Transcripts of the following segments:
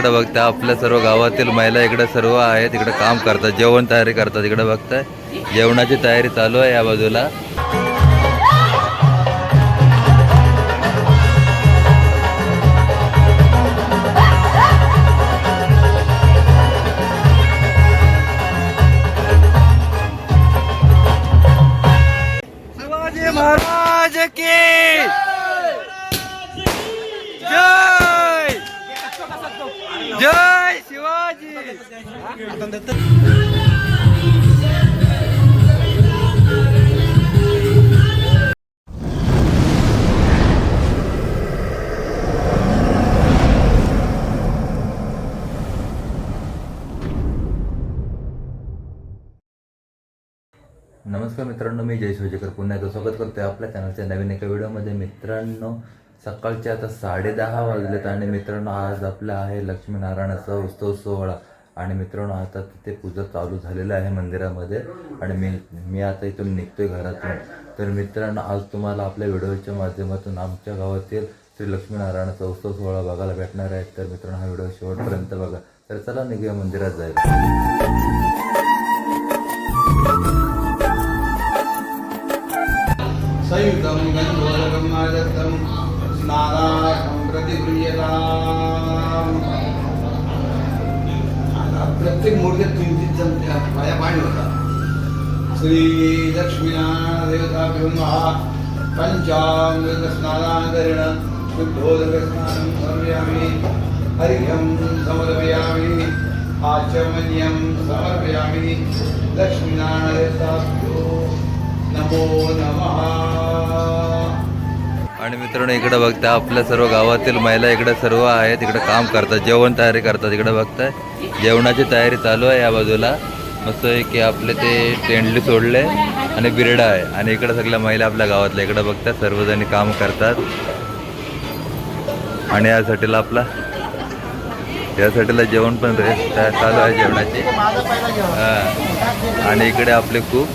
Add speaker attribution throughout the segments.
Speaker 1: इकडे बघता आपल्या सर्व गावातील महिला इकडे सर्व आहेत इकडे काम करतात जेवण तयारी करतात इकडे बघताय. जेवणाची तयारी चालू आहे या बाजूला. महाराज जय शिवाजी. नमस्कार मित्रांनो मी जय शिवजेकर पुन्हा एकदा स्वागत करतोय आपल्या चॅनलच्या नवीन एका व्हिडिओमध्ये मित्रांनो सकाळचे आता साडेदहा वाजलेत आणि मित्रांनो आज आपला आहे लक्ष्मीनारायणाचा उत्सव सोहळा. आणि मित्रांनो आता तिथे पूजा चालू झालेलं आहे मंदिरामध्ये. आणि मी मी आता इथून निघतोय घरातून. तर मित्रांनो आज तुम्हाला आपल्या व्हिडिओच्या माध्यमातून आमच्या गावातील श्री लक्ष्मीनारायणाचा उत्सव सोहळा बघायला भेटणार आहे. तर मित्रांनो हा व्हिडिओ शेवटपर्यंत बघा. तर चला निघूया मंदिरात जायला.
Speaker 2: संयुक्तं गन्धोदकं आदत्तं प्रत्येक मूर्तीत तीन तीन चमच्या पाणी होता. श्री लक्ष्मीनारायण देवताभ्यो महा पंचामृत स्नानाकरण शुद्धोदक स्नानं समर्पयामि. हरिहं समर्पयामि. आचमन्यं समर्पयामि. लक्ष्मीनारायणदेवताभ्यो नमो नमः.
Speaker 1: आणि मित्रांनो इकडे बघता आपल्या सर्व गावातील महिला इकडे सर्व आहेत इकडे काम करतात जेवण तयारी करतात इकडे बघताय. जेवणाची तयारी चालू आहे या बाजूला. मस्त आहे की आपले ते टेंडली सोडले आणि बिरडा आहे. आणि इकडे सगळ्या महिला आपल्या गावातल्या इकडे बघतात सर्वजणी काम करतात. आणि यासाठीला आपला यासाठीला जेवण पण रे चालू आहे जेवणाची. हां. आणि इकडे आपले खूप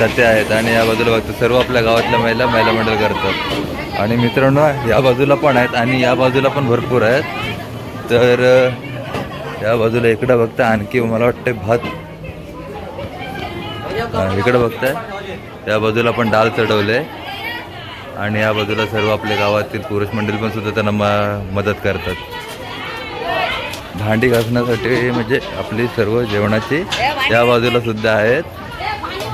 Speaker 1: तथे आहेत आणि या बाजूला बघतो सर्व आपल्या गावातल्या महिला महिला मंडळ करतात. आणि मित्रांनो या बाजूला पण आहेत आणि या बाजूला पण भरपूर आहेत. तर या बाजूला इकडं बघता आणखी मला वाटतं भात. इकडं बघताय. त्या बाजूला पण डाळ चढवले आणि या बाजूला सर्व आपल्या गावातील पुरुष मंडळी पण सुद्धा त्यांना म मदत करतात. भांडी घासण्यासाठी म्हणजे आपली सर्व जेवणाची या बाजूला सुद्धा आहेत.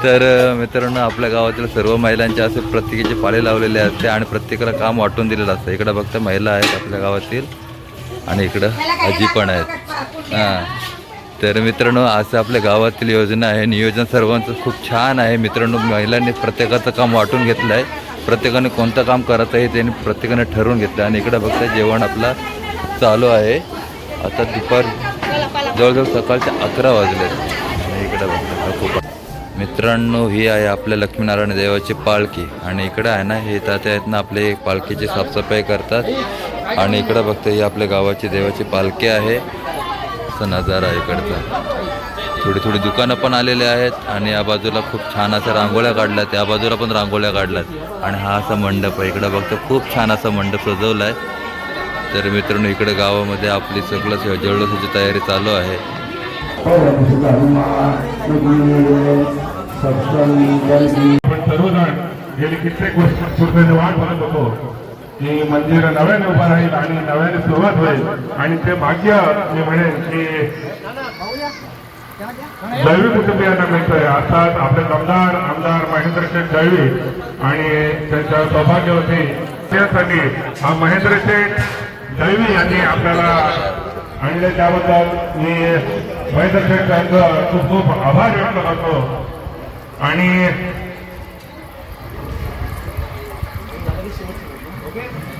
Speaker 1: तर मित्रांनो आपल्या गावातील सर्व महिलांचे असे प्रत्येकाचे पाळे लावलेले असते आणि प्रत्येकाला काम वाटून दिलेलं असतं. इकडं फक्त महिला आहेत आपल्या गावातील आणि इकडं आजी पण आहेत. हां. तर मित्रांनो असं आपल्या गावातील योजना आहे. नियोजन सर्वांचं खूप छान आहे. मित्रांनो महिलांनी प्रत्येकाचं काम वाटून घेतलं आहे प्रत्येकाने कोणतं काम करत आहे त्यांनी प्रत्येकाने ठरवून घेतलं आणि इकडं फक्त जेवण आपला चालू आहे. आता दुपार जवळजवळ सकाळचे अकरा वाजले. आणि इकडं फक्त खूप मित्रांनो ही आहे आपल्या लक्ष्मीनारायण देवाची पालखी. आणि इकडं आहे ना हे तात्या आहेत ना आपले पालखीची साफसफाई करतात. आणि इकडं बघतो ही आपल्या गावाची देवाची पालखी आहे. असा नजारा आहे इकडचा. थोडी थोडी दुकानं पण आलेले आहेत. आणि या बाजूला खूप छान अशा रांगोळ्या काढल्यात. या बाजूला पण रांगोळ्या काढल्यात. आणि हा असा मंडप आहे. इकडं बघतो खूप छान असा मंडप सजवला आहे तर मित्रांनो इकडे गावामध्ये आपली सगळं जल्लोषाची तयारी चालू आहे.
Speaker 3: आपण सर्वजण गेली कित्येक वर्ष सुरुवातीने वाट बघत होतो की मंदिर नव्याने उभं राहील आणि नव्याने सुरुवात होईल. आणि ते भाग्य मी म्हणेन की दळवी कुटुंबियांना मिळतंय. अर्थात आपले आमदार आमदार महेंद्रशेठ दळवी आणि त्यांच्या सौभाग्यवती त्यासाठी हा महेंद्रशेठ दळवी यांनी आपल्याला आणले. त्याबद्दल मी महेंद्रशेठ यांचं खूप खूप आभार व्यक्त करतो. आणि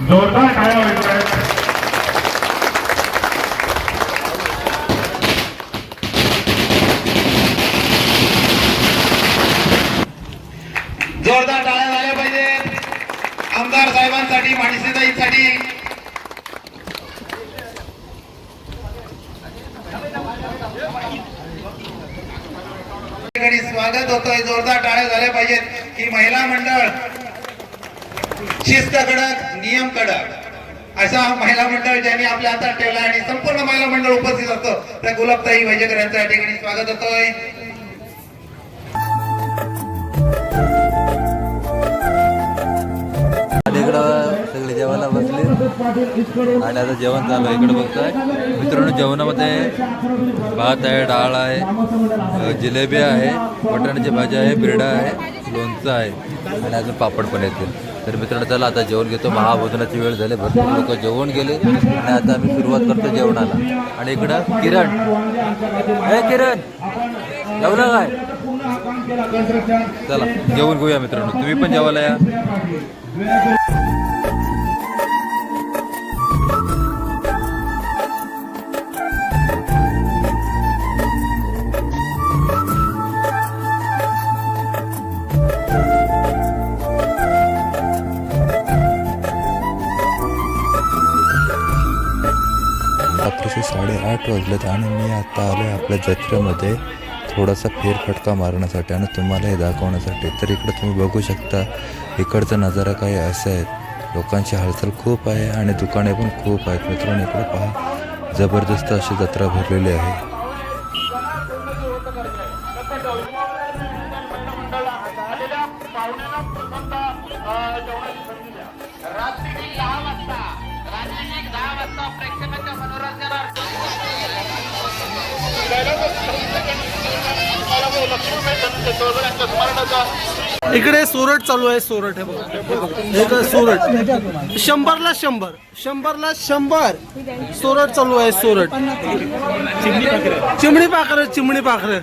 Speaker 3: जोरदार टाळ्या वाजवायच्या.
Speaker 2: जोरदार टाळ्या झाल्या पाहिजे आमदार साहेबांसाठी माणसेताईंसाठी ठिकाणी स्वागत होतोय. जोरदार टाळ्या झाल्या पाहिजेत. की महिला मंडळ शिस्त कडक नियम कडक. अशा महिला मंडळ ज्यांनी आपल्या हातात ठेवला आणि संपूर्ण महिला मंडळ उपस्थित असतं त्या गुलाबताई वैजकर यांचं या ठिकाणी स्वागत होतोय.
Speaker 1: आणि आता जेवण चालू आहे इकडे बघताय. मित्रांनो जेवणामध्ये भात आहे डाळ आहे जिलेबी आहे बटाण्याची भाजी आहे बिरडा आहे लोणचं आहे आणि अजून पापड पण येतील. तर मित्रांनो चला आता जेवण घेतो. महाभोजनाची वेळ झाली भरपूर लोक जेवण गेले आणि आता आम्ही सुरुवात करतो जेवणाला. आणि इकडं किरण. हे किरण! जेवलं काय? चला जेवण घेऊया मित्रांनो. तुम्ही पण जेवायला या. रात्रीचे साडेआठ वाजलेत आणि मी आता आलो आहे आपल्या जत्रेमध्ये थोडासा फेरफटका मारण्यासाठी आणि तुम्हाला हे दाखवण्यासाठी. तर इकडं तुम्ही बघू शकता इकडचा नजारा काही असा आहे. लोकांची हालचाल खूप आहे आणि दुकाने पण खूप आहेत. मित्रांनो इकडे पहा जबरदस्त अशी जत्रा भरलेली आहे.
Speaker 4: इकडे सोरट चालू आहे सोरट हे बघा इकडे सोरट शंभरला शंभर शंभरला शंभर. सोरट चालू आहे सोरट चिमणी पाखरं चिमणी पाखरं.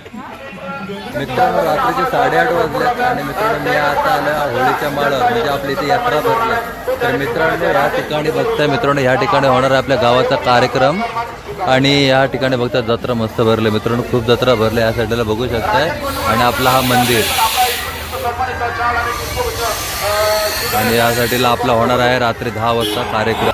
Speaker 1: मित्रांनो रात्रीचे साडेआठ वाजले आणि मित्रांनो मी आता आलं होळीच्या माळ म्हणजे आपली इथे यात्रा भरली. तर मित्रांनो या ठिकाणी बघताय मित्रांनो या ठिकाणी होणार आहे आपल्या गावाचा कार्यक्रम आणि या ठिकाणी बघताय जत्रा मस्त भरले. मित्रांनो खूप जत्रा भरले या साईडला बघू शकताय. आणि आपला हा मंदिर. आणि यासाठीला आपला होणार आहे रात्री दहा वाजता कार्यक्रम.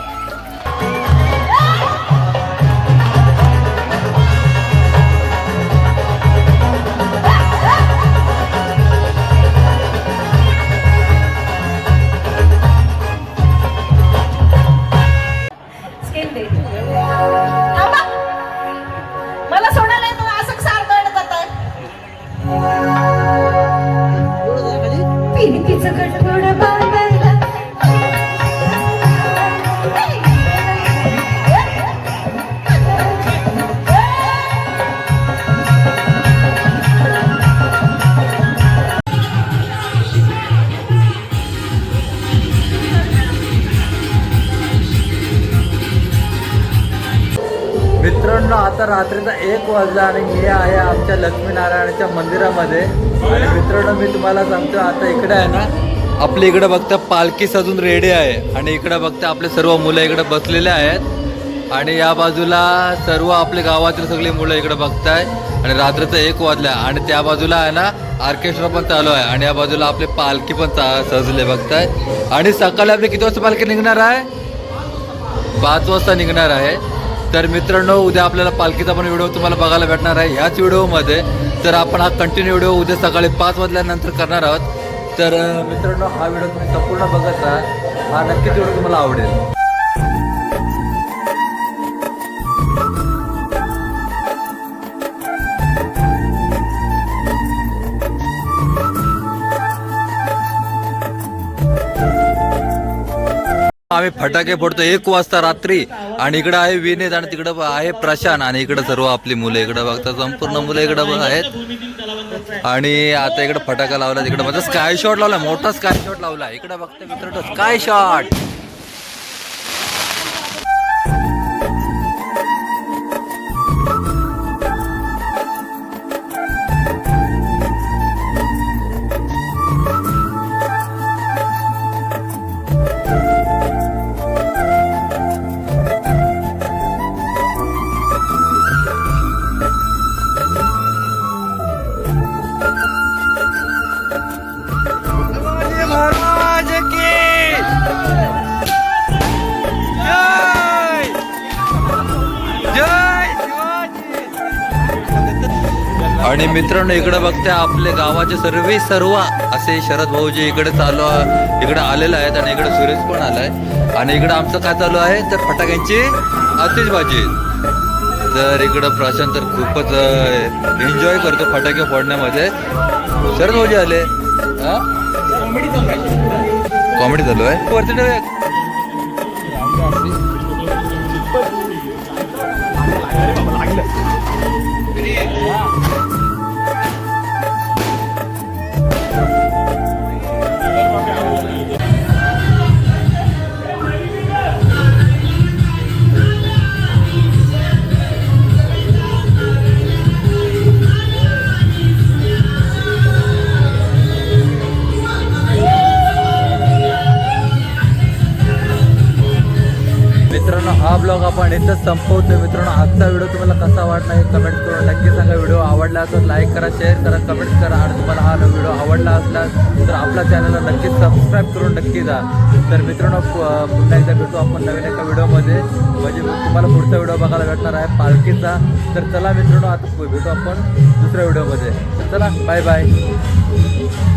Speaker 1: रात्रीचा एक वाजला आणि मी आहे आमच्या लक्ष्मीनारायणाच्या मंदिरामध्ये. आणि मित्रांनो मी तुम्हाला सांगतो आता इकडे आहे ना आपल्या इकडे बघता पालखी सजून रेडी आहे. आणि इकडे बघता आपले सर्व मुलं इकडे बसलेले आहेत. आणि या बाजूला सर्व आपल्या गावातील सगळी मुलं इकडे बघताय. आणि रात्रीचा एक वाजला आणि त्या बाजूला आहे ना ऑर्केस्ट्रा पण चालू आहे. आणि या बाजूला आपली पालखी पण चा- सजले बघताय. आणि सकाळी आपली किती वाजता पालखी निघणार आहे? पाच वाजता निघणार आहे. तर मित्रांनो उद्या आपल्याला पालखीचा पण व्हिडिओ तुम्हाला बघायला भेटणार आहे. ह्याच व्हिडिओमध्ये तर आपण हा कंटिन्यू व्हिडिओ उद्या सकाळी पाच वाजल्यानंतर करणार आहोत. तर मित्रांनो हा व्हिडिओ तुम्ही संपूर्ण बघत राहा. हा नक्कीच व्हिडिओ तुम्हाला आवडेल. आम्ही फटाके फोडतो. एक वाजता रात्री आणि इकडं आहे विनीत आणि तिकडं आहे प्रशांत आणि इकडं सर्व आपली मुलं इकडं बघता संपूर्ण मुलं इकडं आहेत. आणि आता इकडं फटाका लावला तिकडं माझा स्काय शॉट लावला मोठा स्काय शॉट लावला. इकडं बघता मित्र स्काय शॉट. मित्रांनो इकडे बघते आपले गावाचे सर्व सर्व. असे शरद भाऊजी इकडे चालू इकडे आलेले आहेत आणि इकडे सुरेश पण आलाय. आणि इकडे आमचं काय चालू आहे? तर फटाक्यांची आतिषबाजी तर इकडं प्रशांत तर खूपच एन्जॉय करतो फटाके फोडण्यामध्ये. शरद भाऊजी आले. कॉमेडी चालू आहे. वरती आपण इथं संपवतो मित्रांनो. आजचा व्हिडिओ तुम्हाला कसा वाटला हे कमेंट करून नक्की सांगा. व्हिडिओ आवडला तर लाईक करा शेअर करा कमेंट करा. आणि तुम्हाला हा व्हिडिओ आवडला असल्यास तर आपल्या चॅनलला नक्कीच सबस्क्राईब करून नक्की जा. तर मित्रांनो पुन्हा एकदा भेटू आपण नवीन एका व्हिडिओमध्ये म्हणजे तुम्हाला पुढचा व्हिडिओ बघायला भेटणार आहे पालखीचा. तर चला मित्रांनो आता भेटू आपण दुसऱ्या व्हिडिओमध्ये चला बाय बाय